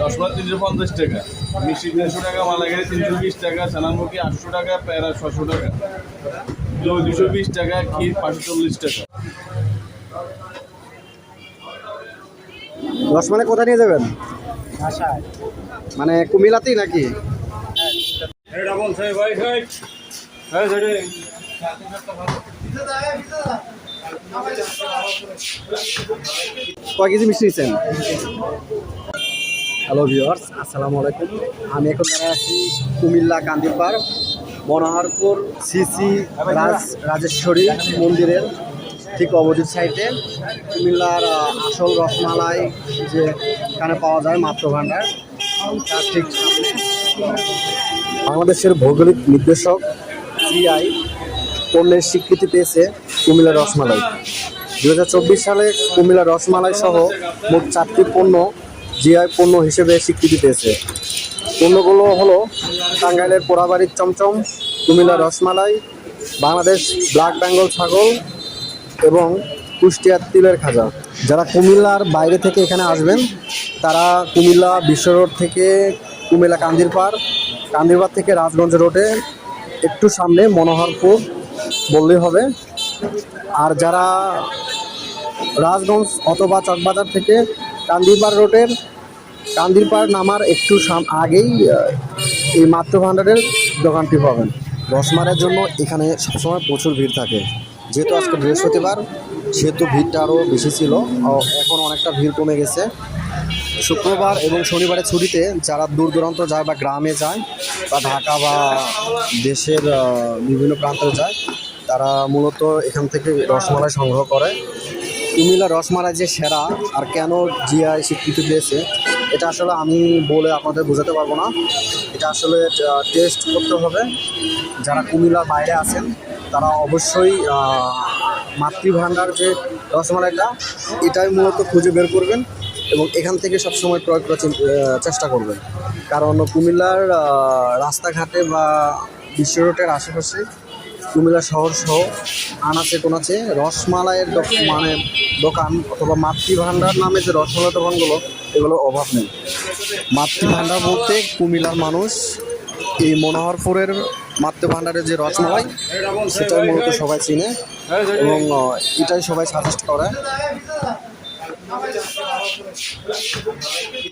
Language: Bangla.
রসমালাই তিনশো পঞ্চাশ টাকা। মিষ্টি তিনশো টাকা মালাগাড়ি তিনশো বিশ টাকা আটশো টাকা প্যারা ছশো টাকা। দই দুশো বিশ টাকা ক্ষীর পাঁচশো চল্লিশ টাকা। রসমালাই কোথায় নিয়ে যাবেন? মানে কুমিল্লাতেই নাকি? কয় কেজি মিষ্টি নিচ্ছেন? হ্যালো ভিউয়ার্স আসসালামু আলাইকুম। আমি এখন দাঁড়া আছি কুমিল্লা কান্দিপাড় মনোহরপুর, সিসি, রাজ, রাজেশ্বরী মন্দিরের ঠিক অপোজিট সাইডে। কুমিল্লার আসল রসমালাই যে এখানে পাওয়া যায় মাত্র ভাণ্ডার তার ঠিক বাংলাদেশের ভৌগোলিক নির্দেশক জিআই পণ্যের স্বীকৃতি পেয়েছে কুমিল্লা রসমালাই। দু হাজার চব্বিশ সালে কুমিল্লা রসমালাই সহ মোট চারটি পণ্য জিআই পণ্য হিসেবে স্বীকৃতি পেয়েছে। পণ্যগুলো হলো টাঙ্গাইলের পোড়াবাড়ির চমচম, কুমিল্লা রসমালাই, বাংলাদেশ ব্ল্যাক বেঙ্গল ছাগল এবং কুষ্টিয়ার তিলের খাজা। যারা কুমিল্লার বাইরে থেকে এখানে আসবেন, তারা কুমিল্লা বিশ্ব রোড থেকে কুমিল্লা কান্দিরপাড় কান্দিরপাড় থেকে রাজগঞ্জ রোডে একটু সামনে মনোহরপুর বললেই হবে। আর যারা রাজগঞ্জ অথবা চকবাজার থেকে কান্দিরপাড় রোডের কান্দিরপাড় নামার একটু আগেই এই মাতৃ ভাণ্ডারের দোকানটি পাবেন। রসমালাইয়ের জন্য এখানে সবসময় প্রচুর ভিড় থাকে। যেহেতু আজকে বৃহস্পতিবার, সেহেতু ভিড়টা আরও বেশি ছিল। এখন অনেকটা ভিড় কমে গেছে। শুক্রবার এবং শনিবারের ছুটিতে যারা দূর দূরান্ত যায় বা গ্রামে যায় বা ঢাকা বা দেশের বিভিন্ন প্রান্তে যায় তারা মূলত এখান থেকে রসমালাই সংগ্রহ করে। কুমিল্লা রসমালাই যে সেরা, আর কেন জিআই স্বীকৃতি পেয়েছে এটা আসলে আমি বলে আপনাদের বোঝাতে পারব না। এটা আসলে টেস্ট করতে হবে। যারা কুমিল্লার বাইরে আছেন, তারা অবশ্যই মাতৃভাণ্ডার যে রসমালাইটা, এটাই মূলত খুঁজে বের করবেন এবং এখান থেকে সবসময় ক্রয় করার চেষ্টা করবেন। কারণ কুমিল্লার রাস্তাঘাটে বা বিশ্ব রোডের আশেপাশে কুমিল্লা শহর সহ আনাচে কোনাচে রসমালাইয়ের মানে দোকান অথবা মাতৃভাণ্ডার নামে যে রসমালাই দোকানগুলো, এগুলোর অভাব নেই। মাতৃভাণ্ডার বলতে কুমিল্লার মানুষ এই মনোহরপুরের মাতৃভাণ্ডারের যে রসমালাই, সেটাই মূলত সবাই চিনে এবং এটাই সবাই সাজেস্ট করে।